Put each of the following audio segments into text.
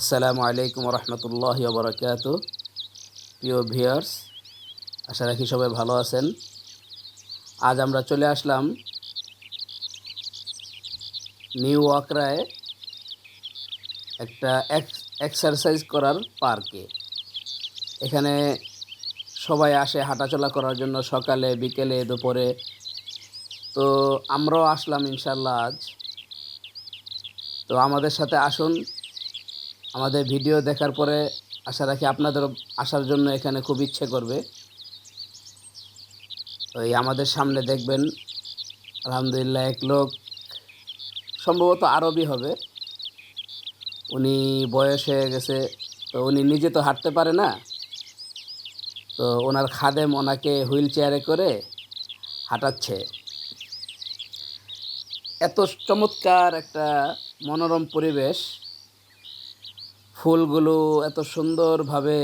আসসালামু আলাইকুম রহমতুল্লাহ বরকাত প্রিয় ভিয়ার্স আশা রাখি সবাই ভালো আছেন। আজ আমরা চলে আসলাম নিউ ওয়াকরায় একটা এক্সারসাইজ করার পার্কে। এখানে সবাই আসে হাঁটাচলা করার জন্য সকালে, বিকেলে, দুপুরে। তো আমরাও আসলাম ইনশাল্লাহ আজ। তো আমাদের সাথে আসুন। আমাদের ভিডিও দেখার পরে আশা রাখি আপনাদের আসার জন্য এখানে খুব ইচ্ছে করবে। ওই আমাদের সামনে দেখবেন, আলহামদুলিল্লাহ এক লোক, সম্ভবত আরবি হবে। উনি বয়স হয়ে গেছে, তো উনি নিজে তো হাঁটতে পারে না। তো ওনার খাদেম ওনাকে হুইল চেয়ারে করে হাঁটাচ্ছে। এত চমৎকার একটা মনোরম পরিবেশ। ফুলগুলো এত সুন্দরভাবে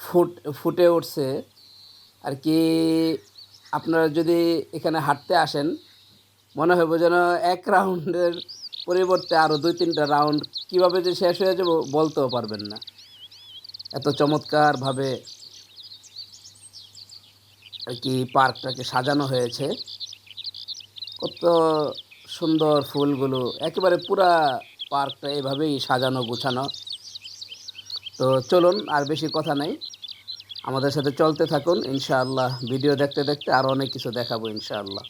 ফুট, ফুটে উঠছে। আর কি আপনারা যদি এখানে হাঁটতে আসেন, মনে হবে যেন এক রাউন্ডের পরিবর্তে আরও দুই তিনটা রাউন্ড কীভাবে যে শেষ হয়ে যাব বলতেও পারবেন না। এত চমৎকারভাবে আর কি পার্কটাকে সাজানো হয়েছে। কত সুন্দর ফুলগুলো, একেবারে পুরা পার্কটা এভাবেই সাজানো, গুছানো। তো চলুন, আর বেশি কথা নেই। আমাদের সাথে চলতে থাকুন, ইনশাআল্লাহ। ভিডিও দেখতে দেখতে আরও অনেক কিছু দেখাবো, ইনশাআল্লাহ।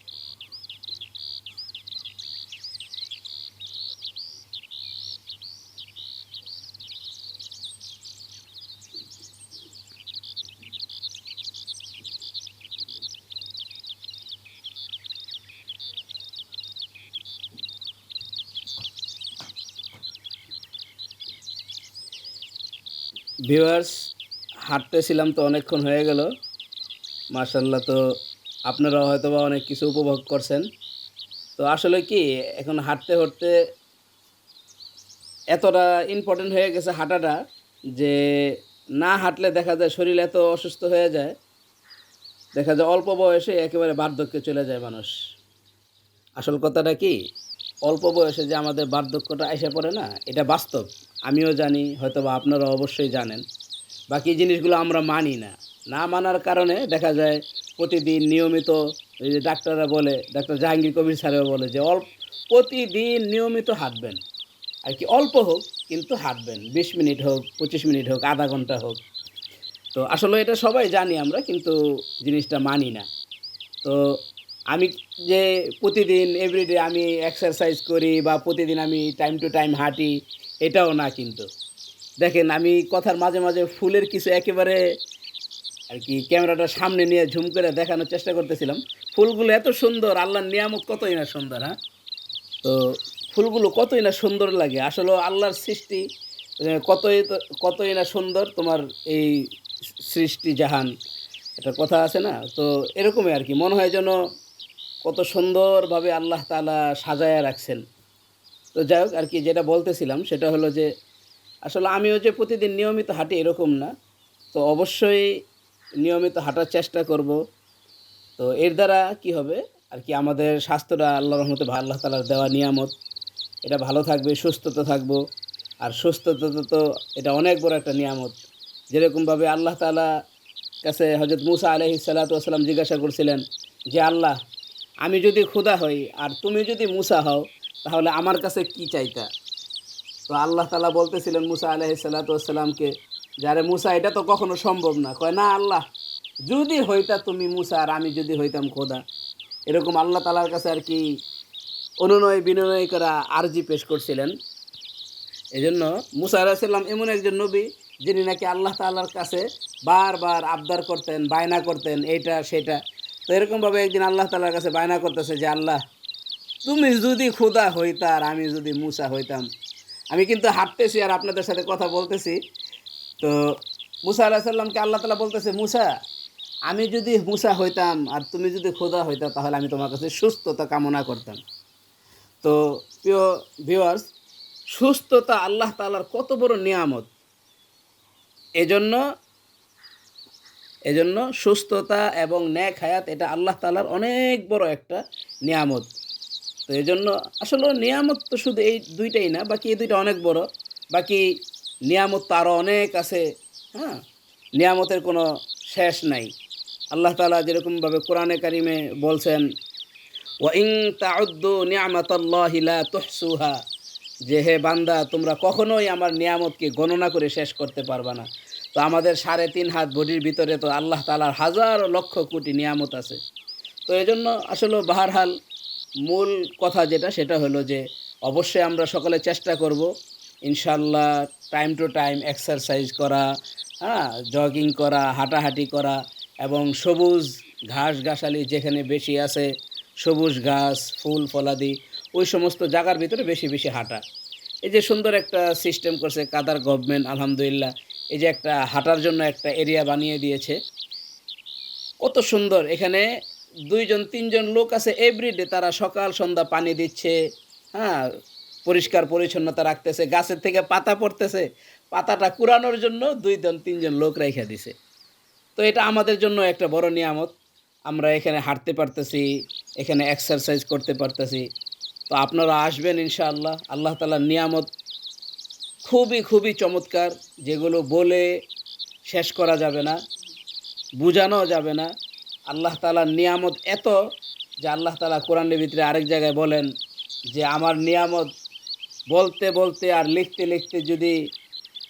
ভিউয়ার্স হাঁটতেছিলাম তো অনেকক্ষণ হয়ে গেল। মার্শাল্লাহ তো আপনারা হয়তো বা অনেক কিছু উপভোগ করছেন। তো আসলে কি, এখন হাঁটতে হাঁটতে এতটা ইম্পর্টেন্ট হয়ে গেছে হাঁটাটা যে না হাঁটলে দেখা যায় শরীর এত অসুস্থ হয়ে যায়। দেখা যায় অল্প বয়সে একেবারে বার্ধক্যে চলে যায় মানুষ। আসল কথাটা কি, অল্প বয়সে যে আমাদের বার্ধক্যটা এসে পড়ে না, এটা বাস্তব। আমিও জানি হয়তো বা আপনারা অবশ্যই জানেন। বাকি জিনিসগুলো আমরা মানি না। না মানার কারণে দেখা যায় প্রতিদিন নিয়মিত এই যে ডাক্তাররা বলে, ডাক্তার জাহাঙ্গীর কবির স্যারেও বলে যে অল্প প্রতিদিন নিয়মিত হাঁটবেন। আর কি অল্প হোক, কিন্তু হাঁটবেন। বিশ মিনিট হোক, পঁচিশ মিনিট হোক, আধা ঘণ্টা হোক। তো আসলে এটা সবাই জানি আমরা, কিন্তু জিনিসটা মানি না। তো আমি যে প্রতিদিন এভরিডে আমি এক্সারসাইজ করি বা প্রতিদিন আমি টাইম টু টাইম হাঁটি এটাও না কিন্তু। দেখেন, আমি কথার মাঝে মাঝে ফুলের কিছু একেবারে আর কি ক্যামেরাটা সামনে নিয়ে ঝুম করে দেখানোর চেষ্টা করতেছিলাম। ফুলগুলো এত সুন্দর, আল্লাহর নিয়ামক কতই না সুন্দর হ্যাঁ? তো ফুলগুলো কতই না সুন্দর লাগে, আসলে আল্লাহর সৃষ্টি কতই কতই না সুন্দর তোমার এই সৃষ্টি জাহান একটা কথা আছে না? তো এরকমই আর কি, মনে হয় যেন কত সুন্দরভাবে আল্লাহ তালা সাজায়া রাখছেন। তো যাই হোক আর কি যেটা বলতেছিলাম সেটা হলো যে, আসলে আমিও যে প্রতিদিন নিয়মিত হাঁটি এরকম না, তো অবশ্যই নিয়মিত হাঁটার চেষ্টা করব। তো এর দ্বারা কি হবে? আর কি আমাদের স্বাস্থ্যটা আল্লাহ রহমতে আল্লাহ তালার দেওয়া নিয়ামত। এটা ভালো থাকবে, সুস্থতা থাকব। আর সুস্থতা তো এটা অনেক বড় একটা নিয়ামত। যেরকমভাবে আল্লাহ তালা কাছে হজরত মুসা আলহি সাল্লাতাম জিজ্ঞাসা করছিলেন যে, আল্লাহ, আমি যদি ক্ষুধা হই আর তুমি যদি মুসা হও তাহলে আমার কাছে কি চাইতা? তো আল্লাহ তালা বলতেছিলেন মুসা আলহ সাল্লাতামকে যারে মুসা, এটা তো কখনো সম্ভব না। কয়, না আল্লাহ, যদি হইতা তুমি মুসা আর আমি যদি হইতাম খোদা। এরকম আল্লাহ তালার কাছে আর কি অনুনয় বিনয় করা আরজি পেশ করছিলেন। এজন্য মুসা আলাহিসাল্লাম এমন একজন নবী, যিনি নাকি আল্লাহ তাল্লার কাছে বারবার আবদার করতেন, বায়না করতেন, এইটা, সেটা। তো এরকমভাবে একদিন আল্লাহ তালার কাছে বায়না করতেছে যে, আল্লাহ তুমি যদি ক্ষুদা হইতা আর আমি যদি মুসা হইতাম। আমি কিন্তু হাঁটতেছি আর আপনাদের সাথে কথা বলতেছি। তো মুসা আল্লাহ সাল্লামকে আল্লাহ তালা বলতেছে, মুসা, আমি যদি মুসা হইতাম আর তুমি যদি ক্ষুদা হইতা তাহলে আমি তোমার কাছে সুস্থতা কামনা করতাম। তো প্রিয় ভিউয়ার্স সুস্থতা আল্লাহ তালার কত বড় নিয়ামত। এজন্য এজন্য সুস্থতা এবং ন্যাক হায়াত, এটা আল্লাহ তালার অনেক বড় একটা নিয়ামত। তো এই জন্য আসলে নিয়ামত তো শুধু এই দুইটাই না, বাকি এই দুইটা অনেক বড়। বাকি নিয়ামত তো আরও অনেক আছে হ্যাঁ? নিয়ামতের কোনো শেষ নাই। আল্লাহ তালা যেরকমভাবে কোরআনে কারিমে বলছেন ওয়াইং তাউদ্দু নিয়ামাতাল্লাহি লা তুহসুহা যে হে বান্দা, তোমরা কখনোই আমার নিয়ামতকে গণনা করে শেষ করতে পারবা না। তো আমাদের সাড়ে তিন হাত বডির ভিতরে তো আল্লাহ তালার হাজার লক্ষ কোটি নিয়ামত আছে। তো এই জন্য আসলে বাহারহাল মূল কথা যেটা, সেটা হলো যে অবশ্যই আমরা সকলে চেষ্টা করব ইনশাল্লাহ টাইম টু টাইম এক্সারসাইজ করা হ্যাঁ জগিং করা, হাঁটাহাঁটি করা এবং সবুজ ঘাস ঘাসালি যেখানে বেশি আছে, সবুজ ঘাস, ফুল ফলাদি, ওই সমস্ত জায়গার ভিতরে বেশি বেশি হাঁটা। এই যে সুন্দর একটা সিস্টেম করছে কাদার গভর্নমেন্ট আলহামদুলিল্লাহ। এই যে একটা হাঁটার জন্য একটা এরিয়া বানিয়ে দিয়েছে। কত সুন্দর। এখানে দুইজন, তিনজন লোক আছে এভরিডে তারা সকাল, সন্ধ্যা পানি দিচ্ছে হ্যাঁ পরিষ্কার পরিচ্ছন্নতা রাখতেছে, গাছের থেকে পাতা পড়তেছে, পাতাটা কুড়ানোর জন্য দুইজন, তিনজন লোক রেখে দিছে। তো এটা আমাদের জন্য একটা বড় নিয়ামত। আমরা এখানে হাঁটতে পারতেছি, এখানে এক্সারসাইজ করতে পারতেছি। তো আপনারা আসবেন ইনশাআল্লাহ। আল্লাহ তালার নিয়ামত খুবই খুবই চমৎকার। যেগুলো বলে শেষ করা যাবে না, বোঝানো যাবে না। আল্লাহ তালার নিয়ামত এত যে আল্লাহ তালা কোরআনের ভিতরে আরেক জায়গায় বলেন যে আমার নিয়ামত বলতে বলতে আর লিখতে লিখতে যদি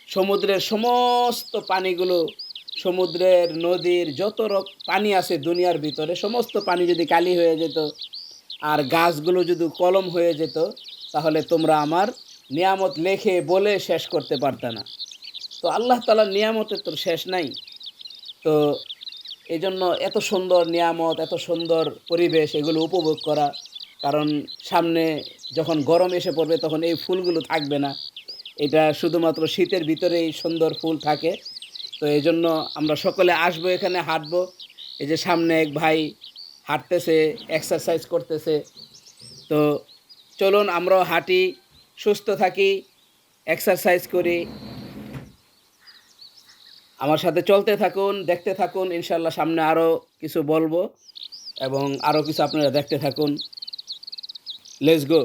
সমুদ্রের সমস্ত পানিগুলো, সমুদ্রের নদীর যত পানি আছে দুনিয়ার ভিতরে, সমস্ত পানি যদি কালি হয়ে যেত আর গাছগুলো যদি কলম হয়ে যেত, তাহলে তোমরা আমার নিয়ামত লেখে বলে শেষ করতে পারতে না। তো আল্লাহ তালার নিয়ামতের তোর শেষ নাই। তো এই জন্য এত সুন্দর নিয়ামত, এত সুন্দর পরিবেশ এগুলো উপভোগ করা। কারণ সামনে যখন গরম এসে পড়বে তখন এই ফুলগুলো থাকবে না। এটা শুধুমাত্র শীতের ভিতরেই সুন্দর ফুল থাকে। তো এই জন্য আমরা সকলে আসব এখানে, হাঁটবো। এই যে সামনে এক ভাই হাঁটতেছে এক্সারসাইজ করতেছে। তো চলুন আমরাও হাঁটি, সুস্থ থাকি এক্সারসাইজ করি। আমার সাথে চলতে থাকুন, দেখতে থাকুন ইনশাল্লাহ সামনে আরও কিছু বলব এবং আরও কিছু আপনারা দেখতে থাকুন। লেটস গো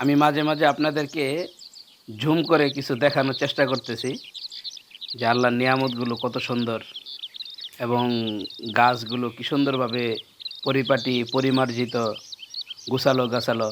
আমি মাঝে মাঝে আপনাদেরকে ঝুম করে কিছু দেখানোর চেষ্টা করতেছি যে আল্লাহর নিয়ামতগুলো কত সুন্দর এবং গাছগুলো কী সুন্দরভাবে পরিপাটি, পরিমার্জিত গুছালো গাছালো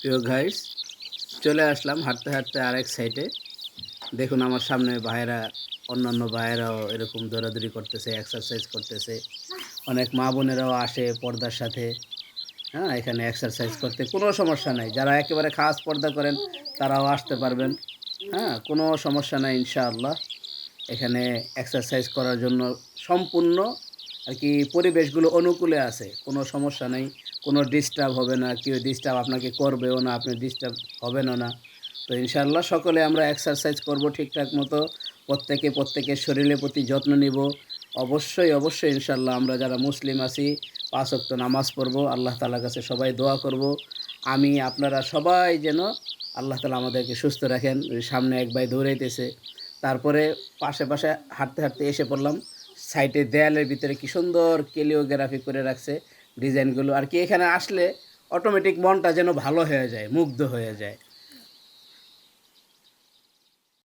Yo guys, চলে আসলাম হাঁটতে হাঁটতে আরেক সাইডে দেখুন আমার সামনে ভাইয়েরা, অন্যান্য ভাইয়েরাও এরকম দৌড়াদৌড়ি করতেছে এক্সারসাইজ করতেছে। অনেক মা বোনেরাও আসে পর্দার সাথে। হ্যাঁ এখানে এক্সারসাইজ করতে কোনো সমস্যা নাই। যারা একেবারে খাস পর্দা করেন, তারাও আসতে পারবেন। হ্যাঁ কোনো সমস্যা নাই ইনশাআল্লাহ। এখানে এক্সারসাইজ করার জন্য সম্পূর্ণ আর কি পরিবেশগুলো অনুকূলে আছে, কোনো সমস্যা নেই। কোনো ডিস্টার্ব হবে না, কেউ ডিস্টার্ব আপনাকে করবেও না, আপনি ডিস্টার্ব হবেনও না। তো ইনশাআল্লাহ সকলে আমরা এক্সারসাইজ করব ঠিকঠাক মতো, প্রত্যেকে প্রত্যেকের শরীরের প্রতি যত্ন নিব। অবশ্যই অবশ্যই ইনশাআল্লাহ আমরা যারা মুসলিম আছি, পাঁচ নামাজ পড়ব, আল্লাহ তালার কাছে সবাই দোয়া করব। আমি, আপনারা সবাই যেন আল্লাহ তালা আমাদেরকে সুস্থ রাখেন। সামনে এক ভাই দৌড়াইতেছে। তারপরে পাশে পাশে হাঁটতে হাঁটতে এসে পড়লাম। সাইডে দেয়ালের ভিতরে কি সুন্দর কেলিওগ্রাফি করে রাখছে। ডিজাইনগুলো আর কি এখানে আসলে অটোমেটিক মনটা যেন ভালো হয়ে যায় মুগ্ধ হয়ে যায়।